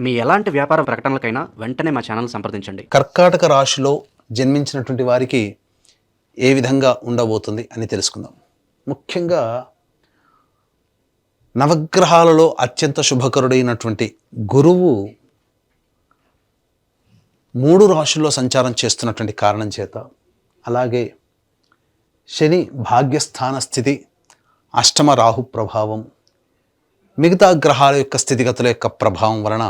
మీ ఎలాంటి వ్యాపార ప్రకటనలకైనా వెంటనే మా ఛానల్ సంప్రదించండి. కర్కాటక రాశిలో జన్మించినటువంటి వారికి ఏ విధంగా ఉండబోతుంది అని తెలుసుకుందాం. ముఖ్యంగా నవగ్రహాలలో అత్యంత శుభకరుడైనటువంటి గురువు మూడు రాశుల్లో సంచారం చేస్తున్నటువంటి కారణం చేత అలాగే శని భాగ్యస్థాన స్థితి అష్టమ రాహు ప్రభావం మిగతా గ్రహాల యొక్క స్థితిగతుల యొక్క ప్రభావం వలన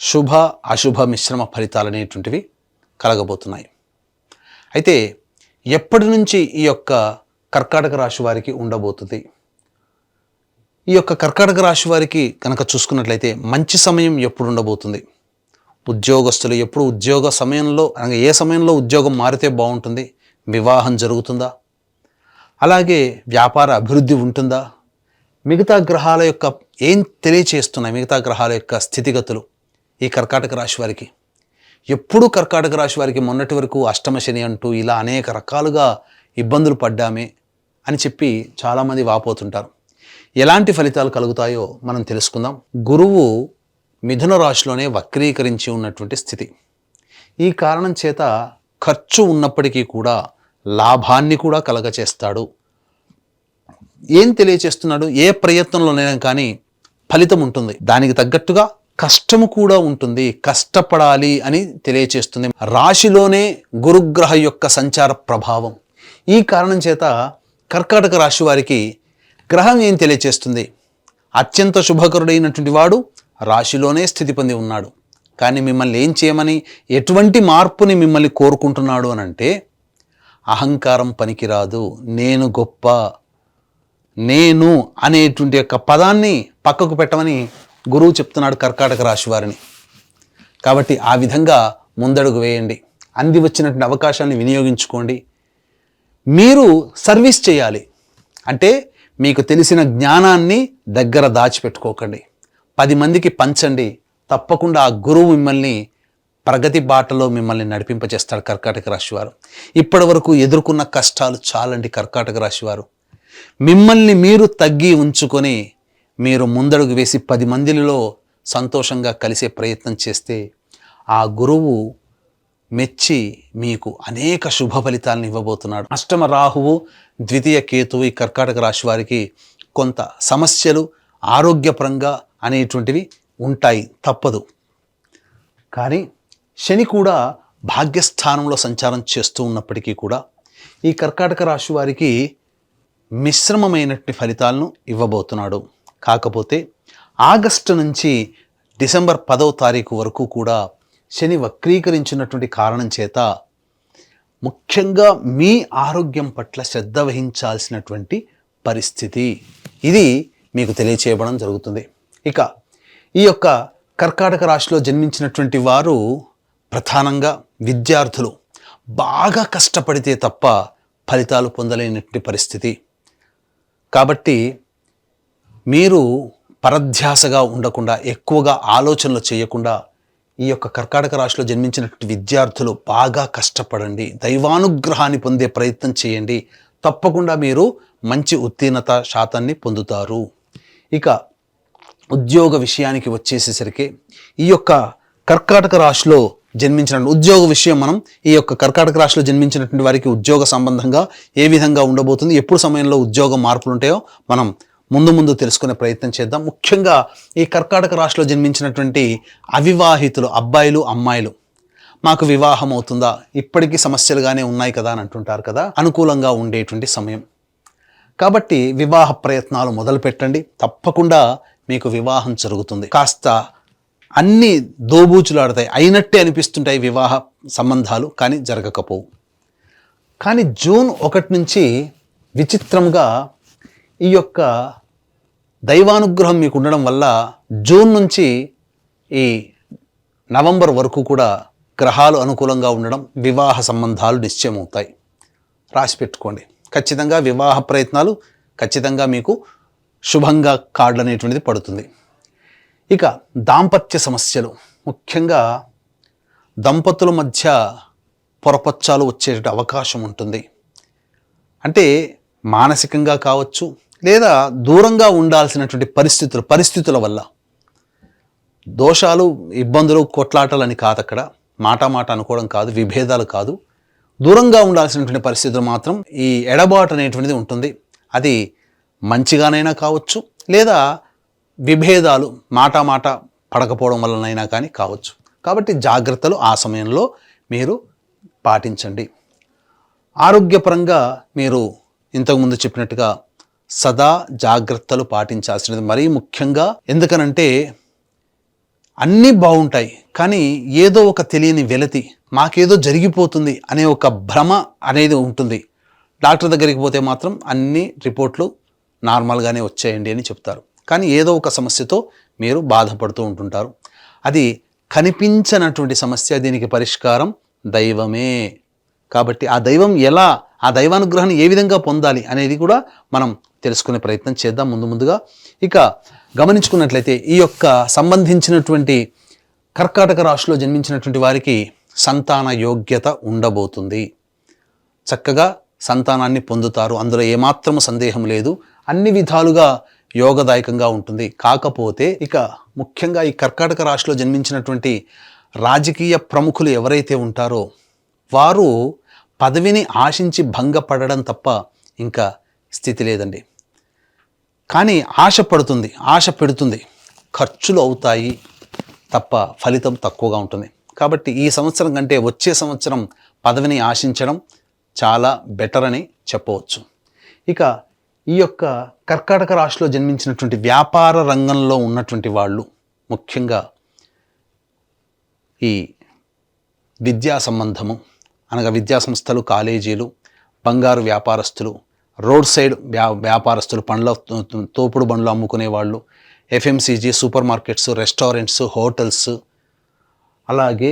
శుభ అశుభ మిశ్రమ ఫలితాలు అనేటువంటివి కలగబోతున్నాయి. అయితే ఎప్పటి నుంచి ఈ యొక్క కర్కాటక రాశి వారికి ఉండబోతుంది? ఈ యొక్క కర్కాటక రాశి వారికి కనుక చూసుకున్నట్లయితే మంచి సమయం ఎప్పుడు ఉండబోతుంది? ఉద్యోగస్తులు ఎప్పుడు ఉద్యోగ సమయంలో అనగా ఏ సమయంలో ఉద్యోగం మారితే బాగుంటుంది? వివాహం జరుగుతుందా? అలాగే వ్యాపార అభివృద్ధి ఉంటుందా? మిగతా గ్రహాల యొక్క ఏం తెలియచేస్తున్నాయి మిగతా గ్రహాల యొక్క స్థితిగతులు ఈ కర్కాటక రాశి వారికి? ఎప్పుడూ కర్కాటక రాశి వారికి మొన్నటి వరకు అష్టమ శని అంటూ ఇలా అనేక రకాలుగా ఇబ్బందులు పడ్డామే అని చెప్పి చాలామంది వాపోతుంటారు. ఎలాంటి ఫలితాలు కలుగుతాయో మనం తెలుసుకుందాం. గురువు మిథున రాశిలోనే వక్రీకరించి ఉన్నటువంటి స్థితి. ఈ కారణం చేత ఖర్చు ఉన్నప్పటికీ కూడా లాభాన్ని కూడా కలగచేస్తాడు. ఏం తెలియచేస్తున్నాడు? ఏ ప్రయత్నంలోనైనా కానీ ఫలితం ఉంటుంది. దానికి తగ్గట్టుగా కష్టము కూడా ఉంటుంది. కష్టపడాలి అని తెలియచేస్తుంది. రాశిలోనే గురుగ్రహ యొక్క సంచార ప్రభావం. ఈ కారణం చేత కర్కాటక రాశి వారికి గ్రహం ఏం తెలియచేస్తుంది? అత్యంత శుభకరుడైనటువంటి వాడు రాశిలోనే స్థితి పొంది ఉన్నాడు. కానీ మిమ్మల్ని ఏం చేయమని ఎటువంటి మార్పుని మిమ్మల్ని కోరుకుంటున్నాడు అని అంటే అహంకారం పనికిరాదు. నేను గొప్ప నేను అనేటువంటి యొక్క పదాన్ని పక్కకు పెట్టమని గురువు చెప్తున్నాడు కర్కాటక రాశి వారిని. కాబట్టి ఆ విధంగా ముందడుగు వేయండి. అంది వచ్చినటువంటి అవకాశాన్ని వినియోగించుకోండి. మీరు సర్వీస్ చేయాలి. అంటే మీకు తెలిసిన జ్ఞానాన్ని దగ్గర దాచిపెట్టుకోకండి. పది మందికి పంచండి. తప్పకుండా ఆ గురువు మిమ్మల్ని ప్రగతి బాటలో మిమ్మల్ని నడిపింపజేస్తాడు కర్కాటక రాశివారు ఇప్పటి వరకు ఎదుర్కొన్న కష్టాలు చాలండి కర్కాటక రాశివారు మిమ్మల్ని మీరు తగ్గి ఉంచుకొని మీరు ముందడుగు వేసి పది మందిలో సంతోషంగా కలిసే ప్రయత్నం చేస్తే ఆ గురువు మెచ్చి మీకు అనేక శుభ ఫలితాలను ఇవ్వబోతున్నాడు. అష్టమ రాహువు ద్వితీయ కేతువు ఈ కర్కాటక రాశి వారికి కొంత సమస్యలు ఆరోగ్యపరంగా అనేటువంటివి ఉంటాయి తప్పదు. కానీ శని కూడా భాగ్యస్థానంలో సంచారం చేస్తూ ఉన్నప్పటికీ కూడా ఈ కర్కాటక రాశి వారికి మిశ్రమమైనటువంటి ఫలితాలను ఇవ్వబోతున్నాడు. కాకపోతే ఆగస్టు నుంచి డిసెంబర్ పదవ తారీఖు వరకు కూడా శని వక్రీకరించినటువంటి కారణం చేత ముఖ్యంగా మీ ఆరోగ్యం పట్ల శ్రద్ధ వహించాల్సినటువంటి పరిస్థితి. ఇది మీకు తెలియచేయబడం జరుగుతుంది. ఇక ఈ యొక్క కర్కాటక రాశిలో జన్మించినటువంటి వారు ప్రధానంగా విద్యార్థులు. బాగా కష్టపడితే తప్ప ఫలితాలు పొందలేనటువంటి పరిస్థితి. కాబట్టి మీరు పరధ్యాసగా ఉండకుండా ఎక్కువగా ఆలోచనలు చేయకుండా ఈ యొక్క కర్కాటక రాశిలో జన్మించినటువంటి విద్యార్థులు బాగా కష్టపడండి దైవానుగ్రహాన్ని పొందే ప్రయత్నం చేయండి. తప్పకుండా మీరు మంచి ఉత్తీర్ణత శాతాన్ని పొందుతారు. ఇక ఉద్యోగ విషయానికి వచ్చేసేసరికి ఈ యొక్క కర్కాటక రాశిలో జన్మించిన ఉద్యోగ విషయం మనం ఈ యొక్క కర్కాటక రాశిలో జన్మించినటువంటి వారికి ఉద్యోగ సంబంధంగా ఏ విధంగా ఉండబోతుంది ఎప్పుడు సమయంలో ఉద్యోగ మార్పులు ఉంటాయో మనం ముందు ముందు తెలుసుకునే ప్రయత్నం చేద్దాం. ముఖ్యంగా ఈ కర్కాటక రాశిలో జన్మించినటువంటి అవివాహితులు అబ్బాయిలు అమ్మాయిలు మాకు వివాహం అవుతుందా? ఇప్పటికీ సమస్యలుగానే ఉన్నాయి కదా అని అంటుంటారు కదా అనుకూలంగా ఉండేటువంటి సమయం. కాబట్టి వివాహ ప్రయత్నాలు మొదలు పెట్టండి తప్పకుండా మీకు వివాహం జరుగుతుంది. కాస్త అన్ని దోబూచులాడతాయి. అయినట్టే అనిపిస్తుంటాయి వివాహ సంబంధాలు కానీ జరగకపోవు. కానీ జూన్ ఒకటి నుంచి విచిత్రంగా ఈ యొక్క దైవానుగ్రహం మీకు ఉండడం వల్ల జూన్ నుంచి ఈ నవంబర్ వరకు కూడా గ్రహాలు అనుకూలంగా ఉండడం వివాహ సంబంధాలు నిశ్చయమవుతాయి. రాసి పెట్టుకోండి. ఖచ్చితంగా వివాహ ప్రయత్నాలు ఖచ్చితంగా మీకు శుభంగా కార్డు అనేటువంటిది పడుతుంది. ఇక దాంపత్య సమస్యలు. ముఖ్యంగా దంపతుల మధ్య పొరపచ్చాలు వచ్చే అవకాశం ఉంటుంది. అంటే మానసికంగా కావచ్చు లేదా దూరంగా ఉండాల్సినటువంటి పరిస్థితులు పరిస్థితుల వల్ల. దోషాలు ఇబ్బందులు కొట్లాటలని కాదు అక్కడ. మాట మాట అనుకోవడం కాదు విభేదాలు కాదు. దూరంగా ఉండాల్సినటువంటి పరిస్థితులు మాత్రం ఈ ఎడబాటు అనేటువంటిది ఉంటుంది. అది మంచిగానైనా కావచ్చు లేదా విభేదాలు మాట మాట పడకపోవడం వలనైనా కానీ కావచ్చు. కాబట్టి జాగ్రత్తలు ఆ సమయంలో మీరు పాటించండి. ఆరోగ్యపరంగా మీరు ఇంతకుముందు చెప్పినట్టుగా సదా జాగ్రత్తలు పాటించాల్సినది మరీ ముఖ్యంగా ఎందుకనంటే అన్నీ బాగుంటాయి కానీ ఏదో ఒక తెలియని వెలతి మాకేదో జరిగిపోతుంది అనే ఒక భ్రమ అనేది ఉంటుంది. డాక్టర్ దగ్గరికి పోతే మాత్రం అన్ని రిపోర్ట్లు నార్మల్గానే వచ్చాయండి అని చెప్తారు. కానీ ఏదో ఒక సమస్యతో మీరు బాధపడుతూ ఉంటుంటారు. అది కనిపించనటువంటి సమస్య దీనికి పరిష్కారం దైవమే. కాబట్టి ఆ దైవం ఎలా ఆ దైవానుగ్రహాన్ని ఏ విధంగా పొందాలి అనేది కూడా మనం తెలుసుకునే ప్రయత్నం చేద్దాం ముందు ముందుగా. ఇక గమనించుకున్నట్లయితే ఈ యొక్క సంబంధించినటువంటి కర్కాటక రాశిలో జన్మించినటువంటి వారికి సంతాన యోగ్యత ఉండబోతుంది. చక్కగా సంతానాన్ని పొందుతారు. అందులో ఏమాత్రము సందేహం లేదు. అన్ని విధాలుగా యోగదాయకంగా ఉంటుంది. కాకపోతే ఇక ముఖ్యంగా ఈ కర్కాటక రాశిలో జన్మించినటువంటి రాజకీయ ప్రముఖులు ఎవరైతే ఉంటారో వారు పదవిని ఆశించి భంగపడడం తప్ప ఇంకా స్థితి లేదండి. కానీ ఆశ పడుతుంది ఆశ పెడుతుంది. ఖర్చులు అవుతాయి తప్ప ఫలితం తక్కువగా ఉంటుంది. కాబట్టి ఈ సంవత్సరం కంటే వచ్చే సంవత్సరం పదవిని ఆశించడం చాలా బెటర్ అని చెప్పవచ్చు. ఇక ఈ యొక్క కర్కాటక రాశిలో జన్మించినటువంటి వ్యాపార రంగంలో ఉన్నటువంటి వాళ్ళు ముఖ్యంగా ఈ విద్యా సంబంధము అనగా విద్యా సంస్థలు కాలేజీలు బంగారు వ్యాపారస్తులు రోడ్ సైడ్ వ్యా వ్యాపారస్తులు పండ్ల తో- తోపుడు బండ్లు అమ్ముకునే వాళ్ళు FMCG super markets restaurants hotels అలాగే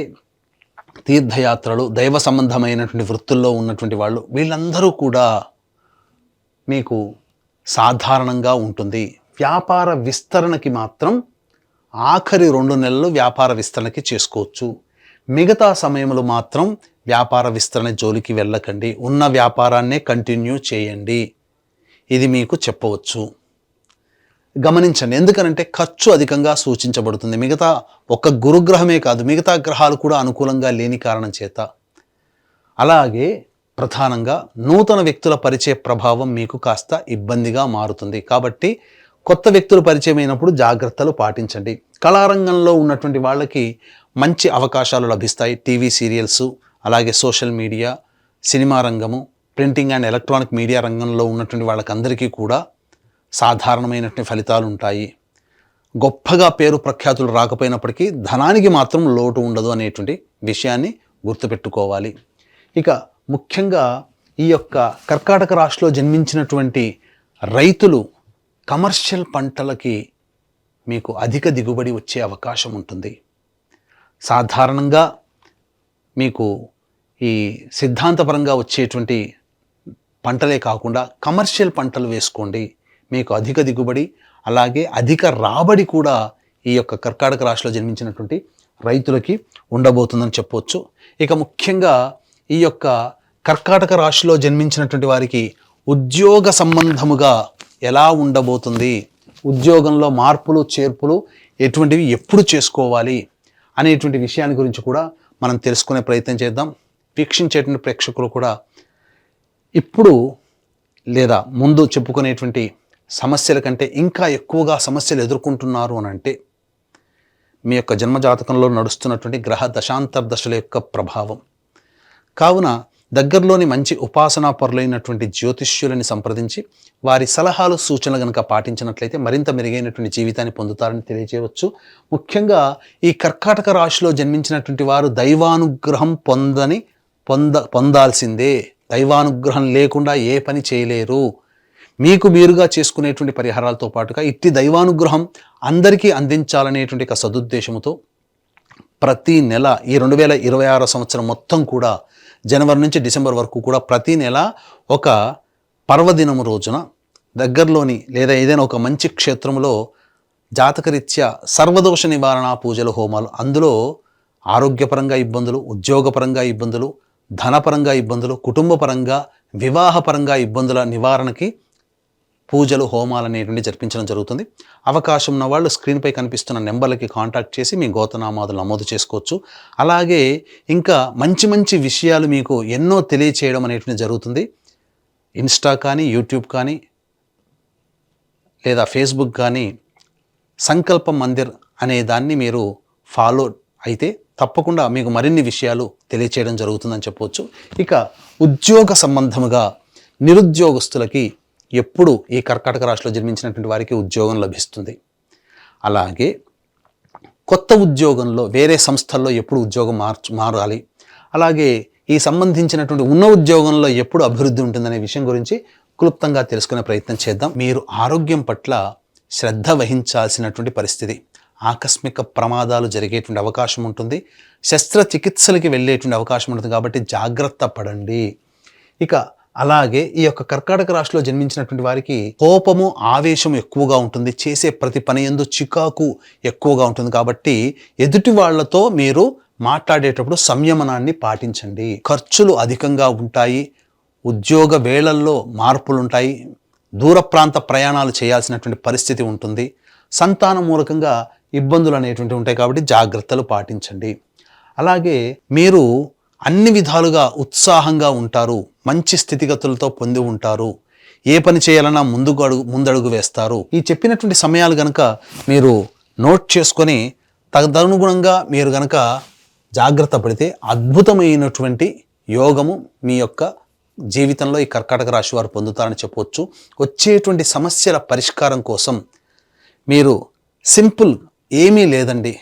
తీర్థయాత్రలు దైవ సంబంధమైనటువంటి వృత్తుల్లో ఉన్నటువంటి వాళ్ళు వీళ్ళందరూ కూడా మీకు సాధారణంగా ఉంటుంది. వ్యాపార విస్తరణకి మాత్రం ఆఖరి రెండు నెలలు వ్యాపార విస్తరణకి చేసుకోవచ్చు. మిగతా సమయంలో మాత్రం వ్యాపార విస్తరణ జోలికి వెళ్ళకండి. ఉన్న వ్యాపారాన్నే కంటిన్యూ చేయండి. ఇది మీకు చెప్పవచ్చు. గమనించండి. ఎందుకనంటే ఖర్చు అధికంగా సూచించబడుతుంది. మిగతా ఒక గురుగ్రహమే కాదు మిగతా గ్రహాలు కూడా అనుకూలంగా లేని కారణం చేత. అలాగే ప్రధానంగా నూతన వ్యక్తుల పరిచయ ప్రభావం మీకు కాస్త ఇబ్బందిగా మారుతుంది. కాబట్టి కొత్త వ్యక్తులు పరిచయం అయినప్పుడు జాగ్రత్తలు పాటించండి. కళారంగంలో ఉన్నటువంటి వాళ్ళకి మంచి అవకాశాలు లభిస్తాయి. టీవీ సీరియల్స్ అలాగే సోషల్ మీడియా సినిమా రంగము ప్రింటింగ్ అండ్ ఎలక్ట్రానిక్ మీడియా రంగంలో ఉన్నటువంటి వాళ్ళకందరికీ కూడా సాధారణమైనటువంటి ఫలితాలు ఉంటాయి. గొప్పగా పేరు ప్రఖ్యాతులు రాకపోయినప్పటికీ ధనానికి మాత్రం లోటు ఉండదు అనేటువంటి విషయాన్ని గుర్తుపెట్టుకోవాలి. ఇక ముఖ్యంగా ఈ యొక్క కర్కాటక రాష్ట్రంలో జన్మించినటువంటి రైతులు కమర్షియల్ పంటలకి మీకు అధిక దిగుబడి వచ్చే అవకాశం ఉంటుంది. సాధారణంగా మీకు ఈ సిద్ధాంతపరంగా వచ్చేటువంటి పంటలే కాకుండా కమర్షియల్ పంటలు వేసుకోండి. మీకు అధిక దిగుబడి అలాగే అధిక రాబడి కూడా ఈ యొక్క కర్కాటక రాశిలో జన్మించినటువంటి రైతులకి ఉండబోతుందని చెప్పవచ్చు ఇక ముఖ్యంగా ఈ యొక్క కర్కాటక రాశిలో జన్మించినటువంటి వారికి ఉద్యోగ సంబంధముగా ఎలా ఉండబోతుంది? ఉద్యోగంలో మార్పులు చేర్పులు ఎటువంటివి ఎప్పుడు చేసుకోవాలి? అనేటువంటి విషయాన్ని గురించి కూడా మనం తెలుసుకునే ప్రయత్నం చేద్దాం. వీక్షించేటువంటి ప్రేక్షకులు కూడా ఇప్పుడు లేదా ముందు చెప్పుకునేటువంటి సమస్యల కంటే ఇంకా ఎక్కువగా సమస్యలు ఎదుర్కొంటున్నారు అని అంటే మీ యొక్క జన్మజాతకంలో నడుస్తున్నటువంటి గ్రహ దశాంతర్దశల యొక్క ప్రభావం. కావున దగ్గరలోని మంచి ఉపాసనా పరులైనటువంటి జ్యోతిష్యులని సంప్రదించి వారి సలహాలు సూచనలు కనుక పాటించినట్లయితే మరింత మెరుగైనటువంటి జీవితాన్ని పొందుతారని తెలియజేయవచ్చు. ముఖ్యంగా ఈ కర్కాటక రాశిలో జన్మించినటువంటి వారు దైవానుగ్రహం పొందని పొంద పొందాల్సిందే. దైవానుగ్రహం లేకుండా ఏ పని చేయలేరు. మీకు మీరుగా చేసుకునేటువంటి పరిహారాలతో పాటుగా ఇట్టి దైవానుగ్రహం అందరికీ అందించాలనేటువంటి ఒక సదుద్దేశంతో ప్రతి నెల ఈ రెండు వేల ఇరవై ఆరో సంవత్సరం మొత్తం కూడా జనవరి నుంచి డిసెంబర్ వరకు కూడా ప్రతి నెల ఒక పర్వదినము రోజున దగ్గరలోని లేదా ఏదైనా ఒక మంచి క్షేత్రంలో జాతకరీత్యా సర్వదోష నివారణ పూజలు హోమాలు అందులో ఆరోగ్యపరంగా ఇబ్బందులు ఉద్యోగపరంగా ఇబ్బందులు ధనపరంగా ఇబ్బందులు కుటుంబపరంగా వివాహపరంగా ఇబ్బందుల నివారణకి పూజలు హోమాలు అనేటువంటి జరిపించడం జరుగుతుంది. అవకాశం ఉన్న వాళ్ళు స్క్రీన్పై కనిపిస్తున్న నెంబర్లకి కాంటాక్ట్ చేసి మీ గోతనామాదులు నమోదు చేసుకోవచ్చు. అలాగే ఇంకా మంచి మంచి విషయాలు మీకు ఎన్నో తెలియచేయడం అనేటువంటి జరుగుతుంది. ఇన్స్టా కానీ యూట్యూబ్ కానీ లేదా ఫేస్బుక్ కానీ సంకల్ప మందిర్ అనే దాన్ని మీరు ఫాలో అయితే తప్పకుండా మీకు మరిన్ని విషయాలు తెలియచేయడం జరుగుతుందని చెప్పవచ్చు ఇక ఉద్యోగ సంబంధముగా నిరుద్యోగస్తులకి ఎప్పుడు ఈ కర్కాటక రాశిలో జన్మించినటువంటి వారికి ఉద్యోగం లభిస్తుంది. అలాగే కొత్త ఉద్యోగంలో వేరే సంస్థల్లో ఎప్పుడు ఉద్యోగం మార్చు మారాలి. అలాగే ఈ సంబంధించినటువంటి ఉన్న ఉద్యోగంలో ఎప్పుడు అభివృద్ధి ఉంటుందనే విషయం గురించి క్లుప్తంగా తెలుసుకునే ప్రయత్నం చేద్దాం. మీరు ఆరోగ్యం పట్ల శ్రద్ధ వహించాల్సినటువంటి పరిస్థితి. ఆకస్మిక ప్రమాదాలు జరిగేటువంటి అవకాశం ఉంటుంది. శస్త్రచికిత్సలకి వెళ్ళేటువంటి అవకాశం ఉంటుంది కాబట్టి జాగ్రత్త పడండి. ఇక అలాగే ఈ యొక్క కర్కాటక రాశిలో జన్మించినటువంటి వారికి కోపము ఆవేశం ఎక్కువగా ఉంటుంది. చేసే ప్రతి పని ఎందు చికాకు ఎక్కువగా ఉంటుంది. కాబట్టి ఎదుటి వాళ్ళతో మీరు మాట్లాడేటప్పుడు సంయమనాన్ని పాటించండి. ఖర్చులు అధికంగా ఉంటాయి. ఉద్యోగ వేళల్లో మార్పులు ఉంటాయి దూర ప్రాంత ప్రయాణాలు చేయాల్సినటువంటి పరిస్థితి ఉంటుంది. సంతాన మూలకంగా ఇబ్బందులు అనేటువంటివి ఉంటాయి కాబట్టి జాగ్రత్తలు పాటించండి. అలాగే మీరు అన్ని విధాలుగా ఉత్సాహంగా ఉంటారు మంచి స్థితిగతులతో పొంది ఉంటారు. ఏ పని చేయాలన్నా ముందుకు అడుగు ముందడుగు వేస్తారు. ఈ చెప్పినటువంటి సమయాలు గనక మీరు నోట్ చేసుకొని తదనుగుణంగా మీరు గనక జాగ్రత్త పడితే అద్భుతమైనటువంటి యోగము మీ యొక్క జీవితంలో ఈ కర్కాటక రాశి వారు పొందుతారని చెప్పవచ్చు వచ్చేటువంటి సమస్యల పరిష్కారం కోసం మీరు సింపుల్ ఏమీ లేదండి.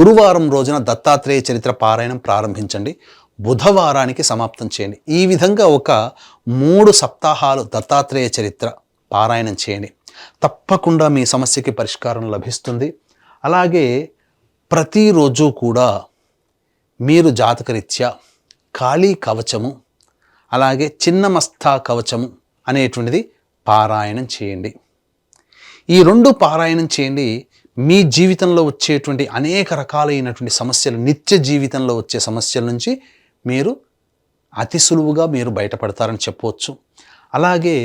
గురువారం రోజున దత్తాత్రేయ చరిత్ర పారాయణం ప్రారంభించండి. బుధవారానికి సమాప్తం చేయండి. ఈ విధంగా ఒక మూడు సప్తాహాలు దత్తాత్రేయ చరిత్ర పారాయణం చేయండి. తప్పకుండా మీ సమస్యకి పరిష్కారం లభిస్తుంది. అలాగే ప్రతిరోజు కూడా మీరు జాతకరీత్యా ఖాళీ కవచము అలాగే చిన్న మస్తా కవచము అనేటువంటిది పారాయణం చేయండి. ఈ రెండు పారాయణం చేయండి. మీ జీవితంలో వచ్చేటువంటి అనేక రకాలైనటువంటి సమస్యలు నిత్య జీవితంలో వచ్చే సమస్యల నుంచి మీరు అతి సులువుగా మీరు బయటపడతారని చెప్పవచ్చు. అలాగే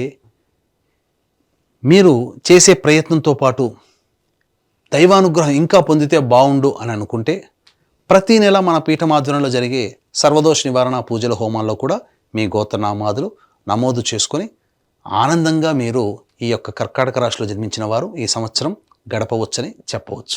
మీరు చేసే ప్రయత్నంతో పాటు దైవానుగ్రహం ఇంకా పొందితే బాగుండు అని అనుకుంటే ప్రతి నెల మన పీఠమాధ్వర్యంలో జరిగే సర్వదోష నివారణ పూజల హోమాల్లో కూడా మీ గోత్రనామాదులు నమోదు చేసుకొని ఆనందంగా మీరు ఈ యొక్క కర్కాటక రాశిలో జన్మించిన వారు ఈ సంవత్సరం గడపవచ్చని చెప్పవచ్చు.